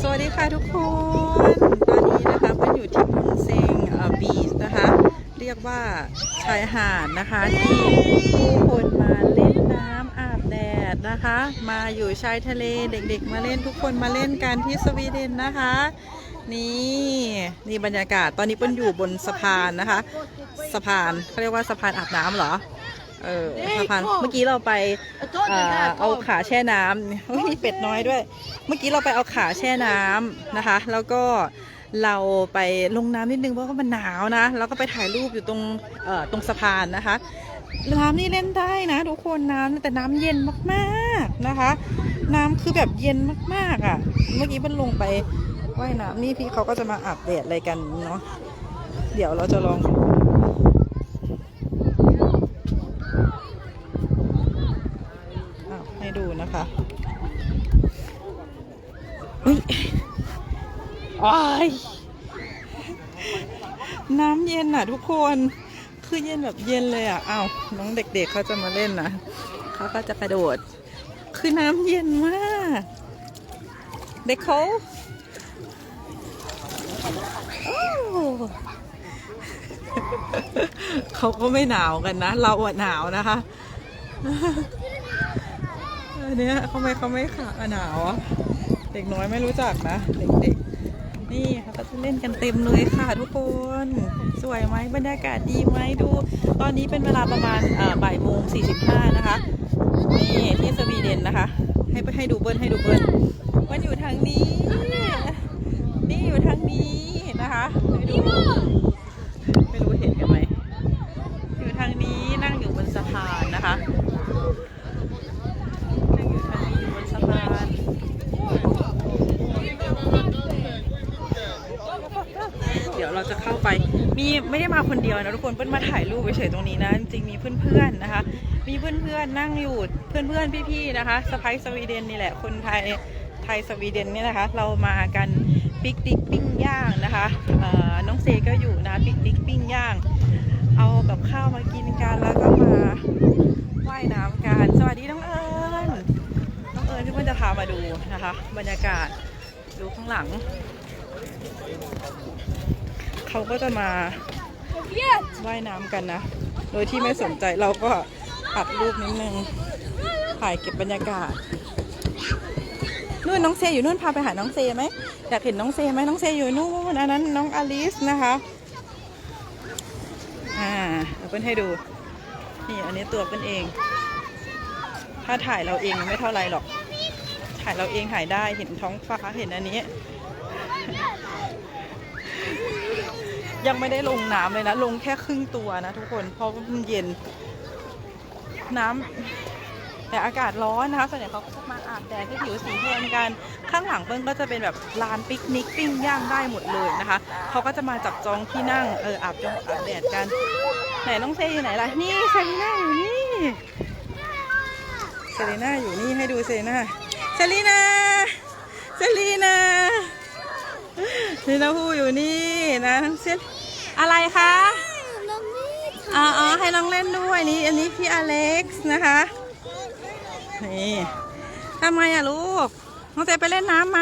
สวัสดีค่ะทุกคน ตอนนี้นะคะเพื่อนอยู่ที่มุนเซงบีชนะคะ เรียกว่าชายหาดนะคะที่ผู้คนมาเล่นน้ำอาบแดดนะคะ มาอยู่ชายทะเลเด็กๆ มาเล่นทุกคนมาเล่นกันที่สวีเดนนะคะ นี่นี่บรรยากาศตอนนี้เปิ้ลอยู่บนสะพานนะคะ สะพานเขาเรียกว่าสะพานอาบน้ำเหรอ เออสะพานเมื่อกี้เราไปเอ่อเอาขาแช่น้ำเฮ้ยมีเป็ดน้อยด้วย เมื่อกี้เราไปเอาขาแช่น้ำนะคะ แล้วก็เราไปลงน้ำนิดนึงเพราะว่ามันหนาวนะแล้วก็ไปถ่ายรูปอยู่ตรงเอ่อตรงสะพานนะคะน้ำนี่เล่นได้นะทุกคนน้ำแต่น้ำเย็นมากๆนะคะ น้ำคือแบบเย็นมากๆอะ เมื่อกี้มันลงไปว่ายน้ำนี่พี่เขาก็จะมาอาบแดดอะไรกันเนาะเดี๋ยวเราจะลอง อ้าวให้ดูนะคะอุ้ย อ้ายน้ำเย็นอะทุกคน คือเย็นแบบเย็นเลยอะอ้าวน้องเด็กๆเขาจะมาเล่นนะเขาก็จะกระโดด คือน้ำเย็นมาก เด็กเขาเขาก็ไม่หนาวกันนะ เราอะหนาวนะคะอันเนี้ยเขาไม่เขาไม่ขาหนาว เด็กน้อยไม่รู้จักนะ เด็กๆ นี่เขาก็จะเล่นกันเต็มเลยค่ะทุกคน สวยไหมบรรยากาศดีไหมดู ตอนนี้เป็นเวลาประมาณบ่ายโมงสี่สิบห้านะคะนี่ที่สวีเดนนะคะ ให้ให้ดูเบิ้ลให้ดูเบิ้ลมันอยู่ทางนี้ นี่อยู่ทางนี้นะคะให้ดูไม่รู้เห็นกันไหมอยู่ทางนี้นั่งอยู่บนสะพานนะคะ นั่งอยู่ทางนี้อยู่บนสะพาน เราจะเข้าไป มีไม่ได้มาคนเดียวนะทุกคนเปิ้ลมาถ่ายรูปเฉยๆตรงนี้นะ จริงๆมีเพื่อนๆนะคะ มีเพื่อนๆนั่งอยู่เพื่อนๆพี่ๆนะคะสไปสวีเดนนี่แหละคนไทยไทยสวีเดนเนี่ยนะคะ เรามากันปิกนิกปิ้งย่างนะคะน้องเซก็อยู่นะปิกนิกปิ้งย่าง เอากับข้าวมากินกันแล้วก็มาว่ายน้ำกันสวัสดีน้องเอิญน้องเอิญที่เพื่อนจะพามาดูนะคะ บรรยากาศดูข้างหลัง เขาก็จะมาว่ายน้ำกันนะ โดยที่ไม่สนใจเราก็อัดรูปนิดนึง ถ่ายเก็บบรรยากาศนู่นน้องเซอยู่นู่นพาไปหาน้องเซไหมอยากเห็นน้องเซไหมน้องเซอยู่นู่นอันนั้นน้องอลิสนะคะอ่าเดี๋ยวเปิ้ลให้ดูนี่อันนี้ตัวเปิ้ลเอง ถ้าถ่ายเราเองมันไม่เท่าไรหรอก ถ่ายเราเองถ่ายได้เห็นท้องฟ้าเห็นอันนี้ ยังไม่ได้ลงน้ำเลยนะ ลงแค่ครึ่งตัวนะทุกคนเพราะว่ามันเย็น น้ำแต่อากาศร้อนนะคะส่วนใหญ่เขาก็จะมาอาบแดดที่ผิวสีแทนกัน ข้างหลังเปิ้ลก็จะเป็นแบบลานปิกนิกปิ้งย่างได้หมดเลยนะคะเขาก็จะมาจับจองที่นั่งเอออาบจองอาบแดดกัน ไหนน้องเซอยู่ไหนล่ะนี่เซรีน่าอยู่นี่เซรีน่าอยู่นี่ให้ดูเซรีน่าเซรีน่าเซรีน่าเซน่าพูอยู่นี่นะเซ อะไรคะอ๋ออ๋อให้น้องเล่นด้วยนี่อันนี้พี่อเล็กซ์นะคะนี่ทำไมอะลูกน้องเซไปเล่นน้ำไหม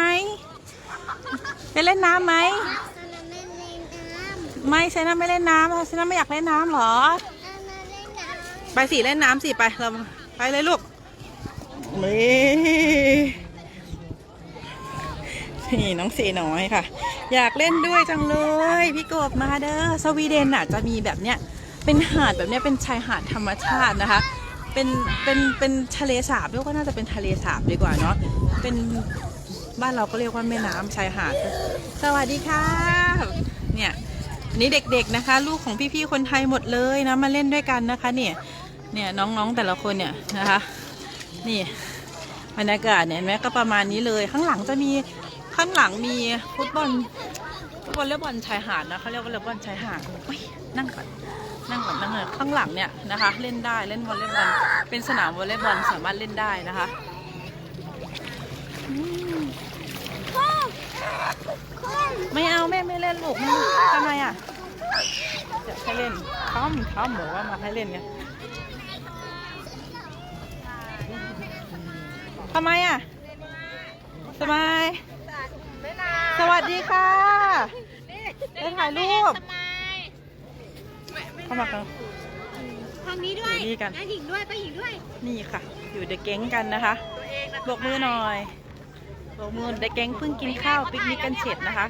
ไปเล่นน้ำไหมไม่เซน่าไม่เล่นน้ำเซน่าไม่อยากเล่นน้ำเหรอ ไปสิเล่นน้ำสิไปเราไปเลยลูกนี่ นี่น้องเซน้อยค่ะ อยากเล่นด้วยจังเลย พี่กบมาเด้อสวีเดนอะจะมีแบบเนี้ยเป็นหาดแบบเนี้ยเป็นชายหาดธรรมชาตินะคะ เป็นเป็นเป็นทะเลสาบด้วยก็น่าจะเป็นทะเลสาบดีกว่าเนาะเป็นบ้านเราก็เรียกว่าแม่น้ำชายหาด สวัสดีค่ะเนี่ยนนี้เด็กๆนะคะ ลูกของพี่ๆคนไทยหมดเลยนะมาเล่นด้วยกันนะคะเนี่ยเนี่ยน้องๆแต่ละคนเนี่ยนะคะ นี่บรรยากาศเนี่ยเห็นไหมก็ประมาณนี้เลย ข้างหลังจะมี ข้างหลังมีฟุตบอลฟุตบอลเล่บอลชายหาดนะเขาเรียกว่าเล่บอลชายหาดนั่งก่อนนั่งก่อนนั่งเลยข้างหลังเนี่ยนะคะ เล่นได้เล่นวอลเลย์บอลเป็นสนามวอลเลย์บอลสามารถเล่นได้นะคะไม่เอาแม่ไม่เล่นลูกไม่ทำไมอะจะให้เล่นค้ำค้ำบอกว่ามาให้เล่นไงทำไมอะสบาย สวัสดีค่ะได้ถ่ายรูปสบายเข้ามากันทางนี้ด้วยอยู่นี่กันน้าหญิงด้วยป้าหญิงด้วย นี่ค่ะ อยู่เดอะแก๊งกันนะคะบกมือหน่อยบกมือเดอะแก๊งเพิ่งกินข้าวปิกนิกกันเสร็จนะคะ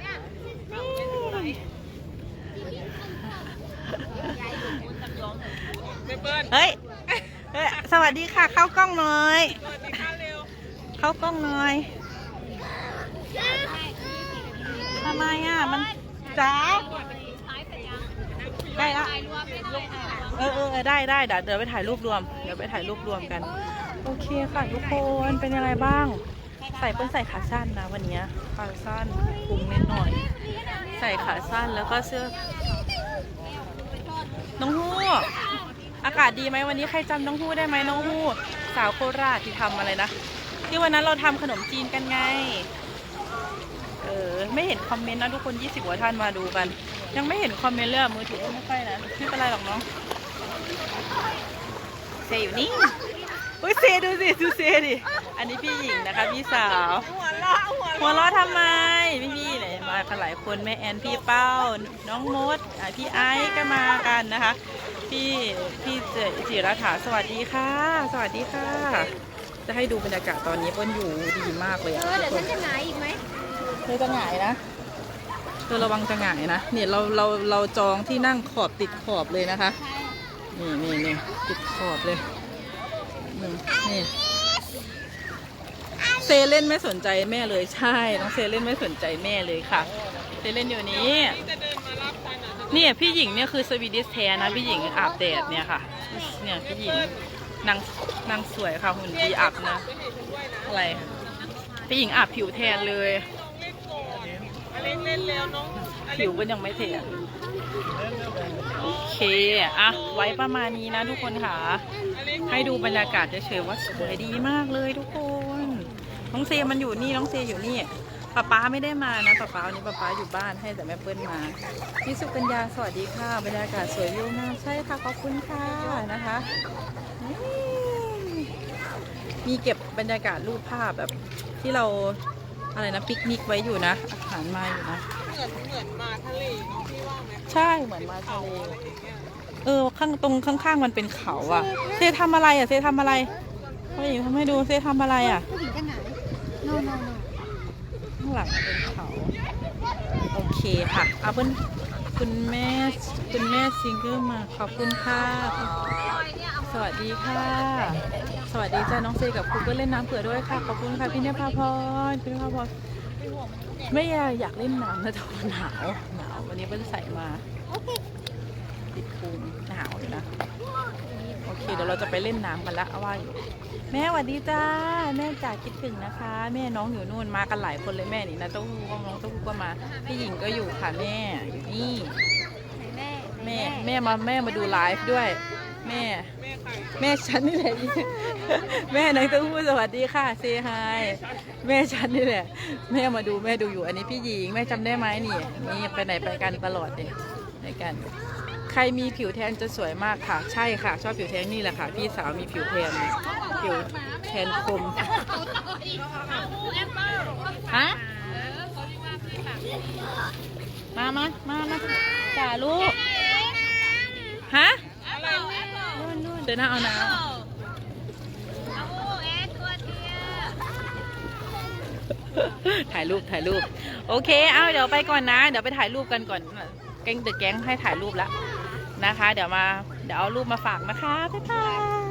เฮ้ยเฮ้ยสวัสดีค่ะ เข้ากล้องหน่อย เข้ากล้องหน่อย ทำไมอะ มันจ้าใกล้ละเออเออเออได้ได้เดี๋ยวเดี๋ยวไปถ่ายรูปรวม เดี๋ยวไปถ่ายรูปรวมกัน โอเคค่ะทุกคนเป็นยังไงบ้าง ใส่เปิ้ลใส่ขาสั้นนะวันเนี้ยขาสั้นพุงนิดหน่อย ใส่ขาสั้นแล้วก็เสื้อ น้องฮู้ อากาศดีไหมวันนี้ใครจำน้องฮู้ได้ไหมน้องฮู้ สาวโคราชที่ทำอะไรนะที่วันนั้นเราทำขนมจีนกันไงเออ ไม่เห็นคอมเมนต์นะทุกคน 20กว่าท่านมาดูกัน ยังไม่เห็นคอมเมนต์เลยอะมือถือไม่ค่อยนะไม่เป็นไรหรอกน้องเซอยู่นี่อุ้ยเซดูสิดูเซดิ อันนี้พี่หญิงนะคะพี่สาว หัวเราะหัวเราะทำไมพี่พี่ไหนมากันหลายคนแม่แอนพี่เป้า น้องมดอะพี่ไอซ์ก็มากันนะคะ พี่พี่เจจิรถาสวัสดีค่ะ สวัสดีค่ะ จะให้ดูบรรยากาศตอนนี้เปิ้ลอยู่ดีมากเลยเออะอเดี๋ยวทุฉักนคนจะหงายอีกไหม เธอจะหงายนะเธอระวังจะหงายนะ เนี่ยเราเราเราจองที่นั่งขอบติดขอบเลยนะคะ นี่นี่นี่ติดขอบเลยนี่นี่เซเล่นไม่สนใจแม่เลยใช่ น้องเซเล่นไม่สนใจแม่เลยค่ะ เซเล่นอยู่นี้เนี่ยพี่หญิงเนี่ยคือสวีดิสแท้นะพี่หญิงอาบแดดเนี่ยค่ะ เนี่ยพี่หญิงนางนางสวยค่ะหุ่นดีอาบนะอะไรพี่หญิงอาบผิวแทนเลย ผิวก็ยังไม่เทอะโอเคอะไว้ประมาณนี้นะทุกคนค่ะ ให้ดูบรรยากาศเฉยๆว่าสวยดีมากเลยทุกคน น้องเซมันอยู่นี่น้องเซอยู่นี่ป้าป๊าไม่ได้มานะป้าป๊าวันนี้ป้าป๊าอยู่บ้านให้แต่แม่เปิ้ลมาพี่สุกัญญาสวัสดีค่ะบรรยากาศสวยวิวงามใช่ค่ะขอบคุณค่ะนะคะอืมมีเก็บบรรยากาศรูปภาพแบบที่เรา อะไรนะปิกนิกไว้อยู่นะอาหารมาอยู่นะเหมือนเหมือนมาทะเลเนาะพี่ว่าไหมใช่เหมือนมาทะเลอะไรอย่างเงี้ยเออข้างตรงข้างๆมันเป็นเขาอะเซทำอะไรอะเซทำอะไรผู้หญิงทำให้ดูเซทำอะไรอะผู้หญิงจะหงายโนโนโนข้างหลังมันเป็นเขาโอเคค่ะเอาเพื่อนคุณแม่คุณแม่ซิงเกิลมาขอบคุณค่ะสวัสดีค่ะ สวัสดีจ้าน้องเซกับคุณก็เล่นน้ำเผื่อด้วยค่ะ ขอบคุณค่ะพี่เนภาพรพี่เนภาพรไม่อยากเล่นน้ำนะแต่ว่าหนาวหนาววันนี้เพิ่งใส่มาติดพุงหนาวอยู่นะโอเคเดี๋ยวเราจะไปเล่นน้ำกันละเอาว่าอยู่แม่สวัสดีจ้าแม่จ๋าคิดถึงนะคะ แม่น้องอยู่นู่นมากันหลายคนเลยแม่นี่นะเต้าหู้ก็น้องเต้าหู้ก็มา พี่หญิงก็อยู่ค่ะแม่อยู่นี่แม่แม่แม่มาแม่มาดูไลฟ์ด้วย แม่ แม่ใครแม่ฉันนี่แหละ แม่นางเต้าหู้สวัสดีค่ะเซฮายแม่ฉันนี่แหละ แม่มาดูแม่ดูอยู่อันนี้พี่หญิง แม่จำได้ไหมนี่ นี่ไปไหนไปกันตลอดเลยไปกัน ใครมีผิวแทนจะสวยมากค่ะ ใช่ค่ะ ชอบผิวแทนนี่แหละค่ะ พี่สาวมีผิวแทนผิวแทนคมฮะมามามามาจ่าลูก ฮะนู่นนู่นเดินหน้าเอาน้ำ ถ่ายรูปถ่ายรูป โอเค เอาเดี๋ยวไปก่อนนะ เดี๋ยวไปถ่ายรูปกันก่อน แก๊งเดอะแก๊งให้ถ่ายรูปแล้วนะคะ เดี๋ยวมา เดี๋ยวเอารูปมาฝากนะคะ บ๊ายบาย